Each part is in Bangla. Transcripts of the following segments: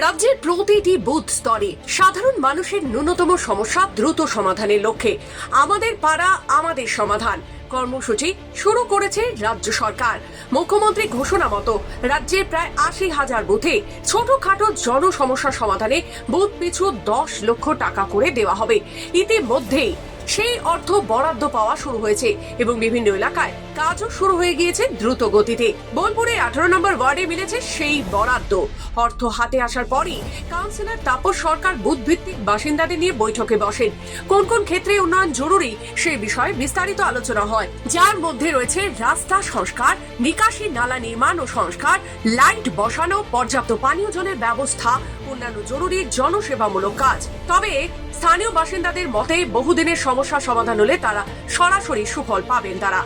রাজ্যের প্রতিটি বুথ স্তরে সাধারণ মানুষের ন্যূনতম সমস্যা দ্রুত সমাধানের লক্ষ্যে আমাদের পাড়া, আমাদের সমাধান কর্মসূচি শুরু করেছে রাজ্য সরকার। মুখ্যমন্ত্রী ঘোষণা মতো রাজ্যের প্রায় আশি হাজার বুথে ছোটখাটো জনসমস্যা সমাধানে বুথ পিছু দশ লক্ষ টাকা করে দেওয়া হবে। ইতিমধ্যেই সেই অর্থ বরাদ্দ পাওয়া শুরু হয়েছে এবং বিভিন্ন এলাকায় কাজও শুরু হয়ে গিয়েছে দ্রুত গতিতে। বোলপুরে আঠারো নম্বর ওয়ার্ডে মিলেছে সেই বরাদ্দ। অর্থ হাতে আসার পরই কাউন্সিলর তাপস সরকার বুথ ভিত্তিক বাসিন্দাদের নিয়ে বৈঠকে বসেন। কোন কোন ক্ষেত্রে উন্নয়ন জরুরি সে বিষয়ে বিস্তারিত আলোচনা হয়। যার মধ্যে রয়েছে রাস্তা সংস্কার, নিকাশি নালা নির্মাণ ও সংস্কার, লাইট বসানো, পর্যাপ্ত পানীয় জলের ব্যবস্থা, অন্যান্য জরুরি জনসেবামূলক কাজ। তবে স্থানীয় বাসিন্দাদের মতে বহুদিনের সমস্যা সমাধান হলে তারা সরাসরি সুফল পাবেন তারা।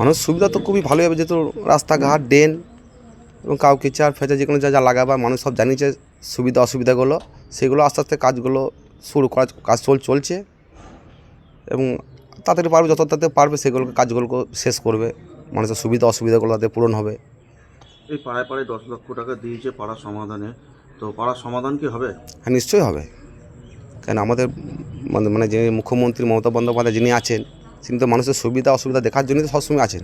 মানুষ সুবিধা তো খুবই ভালোই হবে যেহেতু রাস্তাঘাট ড্রেন এবং কাউ কেচার ফেচার যেগুলো যা যা লাগাবা মানুষ সব জানিয়েছে সুবিধা অসুবিধাগুলো। সেগুলো আস্তে আস্তে কাজগুলো শুরু করা কাজ চল চলছে। এবং তাড়াতাড়ি পারবে যত তাড়াতাড়ি পারবে সেগুলোকে কাজগুলো শেষ করবে। মানুষের সুবিধা অসুবিধাগুলো তাদের পূরণ হবে। এই পাড়ায় পাড়ায় দশ লক্ষ টাকা দিয়েছে পাড়ার সমাধানে। তো পাড়ার সমাধান কি হবে? হ্যাঁ নিশ্চয়ই হবে। কেন আমাদের মানে মানে যিনি মুখ্যমন্ত্রী মমতা বন্দ্যোপাধ্যায় যিনি আছেন, তিনি তো মানুষের সুবিধা অসুবিধা দেখার জন্যই তো সবসময় আছেন।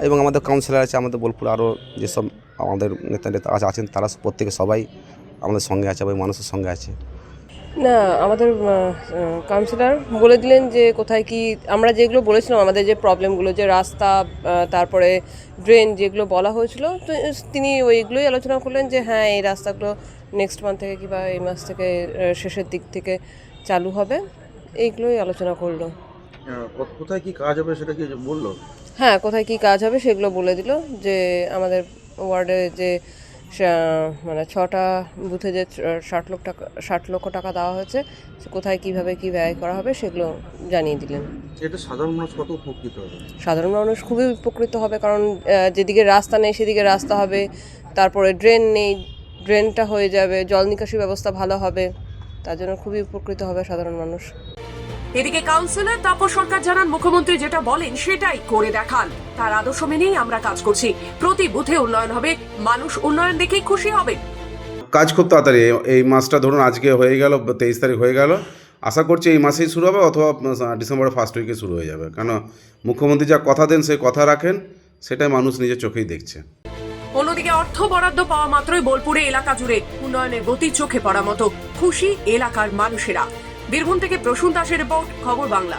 এবং আমাদের কাউন্সিলর আছে, আমাদের বোলপুর আরও যেসব আমাদের নেতা নেতা আছে- আছেন, তারা প্রত্যেকে সবাই আমাদের সঙ্গে আছে এবং মানুষের সঙ্গে আছে। না আমাদের কাউন্সিলর বলে দিলেন যে কোথায় কি আমরা যেগুলো বলেছিলাম আমাদের যে প্রবলেমগুলো যে রাস্তা তারপরে ড্রেন যেগুলো বলা হয়েছিল তো তিনি ওইগুলোই আলোচনা করলেন যে হ্যাঁ এই রাস্তাগুলো নেক্সট মান্থ থেকে কিংবা এই মাস থেকে শেষের দিক থেকে চালু হবে। এইগুলোই আলোচনা করল। কোথায় কি কাজ হবে সেটা কি বলল? হ্যাঁ কোথায় কি কাজ হবে সেগুলো বলে দিল যে আমাদের ওয়ার্ডে যে মানে ছটা বুথে যে ষাট লক্ষ টাকা ষাট লক্ষ টাকা দেওয়া হয়েছে কোথায় কীভাবে কি ব্যয় করা হবে সেগুলো জানিয়ে দিলেন। এটা সাধারণ মানুষ কত উপকৃত হবে? সাধারণ মানুষ খুবই উপকৃত হবে কারণ যেদিকে রাস্তা নেই সেদিকে রাস্তা হবে তারপরে ড্রেন নেই ড্রেনটা হয়ে যাবে জল নিকাশি ব্যবস্থা ভালো হবে তার জন্য খুবই উপকৃত হবে সাধারণ মানুষ। এদিকে কাউন্সিলর তাপস সরকার জানান মুখ্যমন্ত্রী যেটা বলেন সেটাই করে দেখান। তার আদর্শ মেনেই আমরা কাজ করছি। প্রতি বুথে উন্নয়ন হবে মানুষ উন্নয়ন দেখেই খুশি হবে। কাজ খুব তাড়াতাড়ি। এই- এই মাসটা ধরুন আজকে হয়ে গেল তেইশ তারিখ হয়ে গেল। আশা করছি এই মাসেই শুরু হবে অথবা ডিসেম্বরের ফার্স্ট উইকে শুরু হয়ে যাবে। কেন মুখ্যমন্ত্রী যা কথা দেন সেই কথা রাখেন সেটাই মানুষ নিজের চোখেই দেখছে। অন্যদিকে অর্থ বরাদ্দ পাওয়া মাত্রই বোলপুরে এলাকা জুড়ে উন্নয়নের গতি চোখে পড়া মতো। খুশি এলাকার মানুষেরা। বীরভূম থেকে প্রসূন দাসের রিপোর্ট খবর বাংলা।